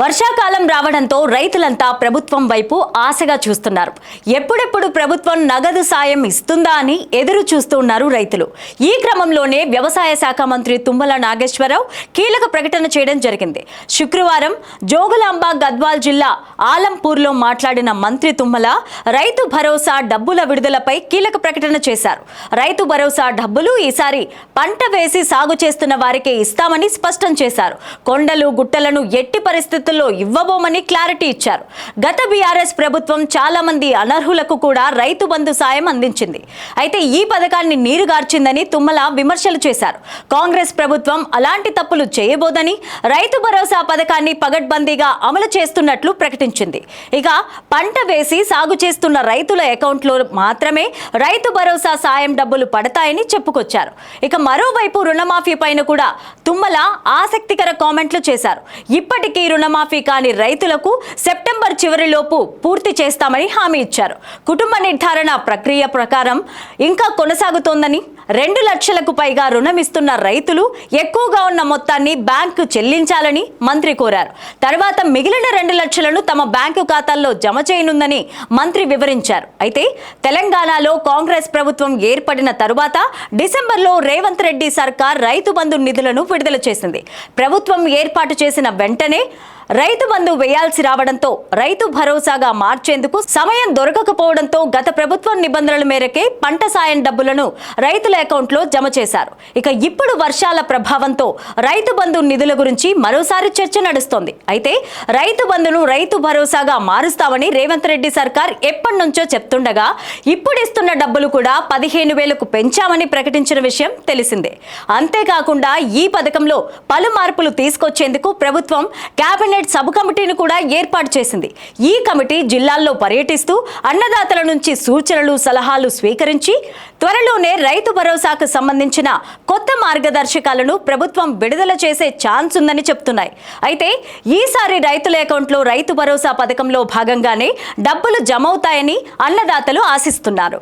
వర్షాకాలం రావడంతో రైతులంతా ప్రభుత్వం వైపు ఆశగా చూస్తున్నారు. ఎప్పుడెప్పుడు ప్రభుత్వం నగదు సాయం ఇస్తుందా అని ఎదురు చూస్తున్నారు రైతులు. ఈ క్రమంలోనే వ్యవసాయ శాఖ మంత్రి తుమ్మల నాగేశ్వరరావు కీలక ప్రకటన చేయడం జరిగింది. శుక్రవారం జోగులాంబ గద్వాల్ జిల్లా ఆలంపూర్లో మాట్లాడిన మంత్రి తుమ్మల రైతు భరోసా డబ్బుల విడుదలపై కీలక ప్రకటన చేశారు. రైతు భరోసా డబ్బులు ఈసారి పంట వేసి సాగు చేస్తున్న వారికే ఇస్తామని స్పష్టం చేశారు. కొండలు గుట్టలను ఎట్టి పరిస్థితి పరిస్థితుల్లో ఇవ్వబోమని క్లారిటీ ఇచ్చారు. గత బీఆర్ఎస్ ప్రభుత్వం చాలా మంది అనర్హులకు కూడా రైతు బంధు సాయం అందించింది. అయితే ఈ పథకాన్ని నీరుగార్చిందని తుమ్మల విమర్శలు చేశారు. కాంగ్రెస్ ప్రభుత్వం అలాంటి తప్పులు చేయబోదని రైతు భరోసా పథకాన్ని పగడ్బందీగా అమలు చేస్తున్నట్లు ప్రకటించింది. ఇక పంట వేసి సాగు చేస్తున్న రైతుల అకౌంట్లో మాత్రమే రైతు భరోసా సాయం డబ్బులు పడతాయని చెప్పుకొచ్చారు. ఇక మరోవైపు రుణమాఫీ పైన కూడా తుమ్మల ఆసక్తికర కామెంట్లు చేశారు. ఇప్పటికీ రుణమాఫీ కాని రైతులకు సెప్టెంబర్ చివరిలోపు పూర్తి చేస్తామని హామీ ఇచ్చారు. కుటుంబ నిర్ధారణ ప్రక్రియ ప్రకారం ఇంకా కొనసాగుతోందని రెండు లక్షలకు పైగా రుణం ఇస్తున్న రైతులు ఎక్కువగా ఉన్న మొత్తాన్ని బ్యాంకు చెల్లించాలని మంత్రి కోరారు. తర్వాత మిగిలిన రెండు లక్షలను తమ బ్యాంకు ఖాతాల్లో జమ చేయనుందని మంత్రి వివరించారు. అయితే తెలంగాణలో కాంగ్రెస్ ప్రభుత్వం ఏర్పడిన తరువాత డిసెంబర్లో రేవంత్ రెడ్డి సర్కార్ రైతు బంధు నిధులను విడుదల చేసింది. ప్రభుత్వం ఏర్పాటు చేసిన వెంటనే రైతు బంధు వేయాల్సి రావడంతో రైతు భరోసాగా మార్చేందుకు సమయం దొరకకపోవడంతో గత ప్రభుత్వం నిబంధనల మేరకే పంట సాయం డబ్బులను రైతుల అకౌంట్లో జమ చేశారు. ఇక ఇప్పుడు వర్షాల ప్రభావంతో రైతు బంధు నిధుల గురించి మరోసారి చర్చ నడుస్తోంది. అయితే రైతు బంధును రైతు భరోసాగా మారుస్తామని రేవంత్ రెడ్డి సర్కార్ ఎప్పటి నుంచో చెప్తుండగా ఇప్పుడు ఇస్తున్న డబ్బులు కూడా పదిహేను వేలకు పెంచామని ప్రకటించిన విషయం తెలిసిందే. అంతేకాకుండా ఈ పథకంలో పలు మార్పులు తీసుకొచ్చేందుకు ప్రభుత్వం కేబినెట్ సబ్ కమిటీని కూడా ఏర్పాటు చేసింది. ఈ కమిటీ జిల్లాల్లో పర్యటిస్తూ అన్నదాతల నుంచి సూచనలు సలహాలు స్వీకరించి త్వరలోనే రైతు భరోసాకు సంబంధించిన కొత్త మార్గదర్శకాలను ప్రభుత్వం విడుదల చేసే ఛాన్స్ ఉందని చెప్తున్నాయి. అయితే ఈసారి రైతుల అకౌంట్లో రైతు భరోసా పథకంలో భాగంగానే డబ్బులు జమ అవుతాయని అన్నదాతలు ఆశిస్తున్నారు.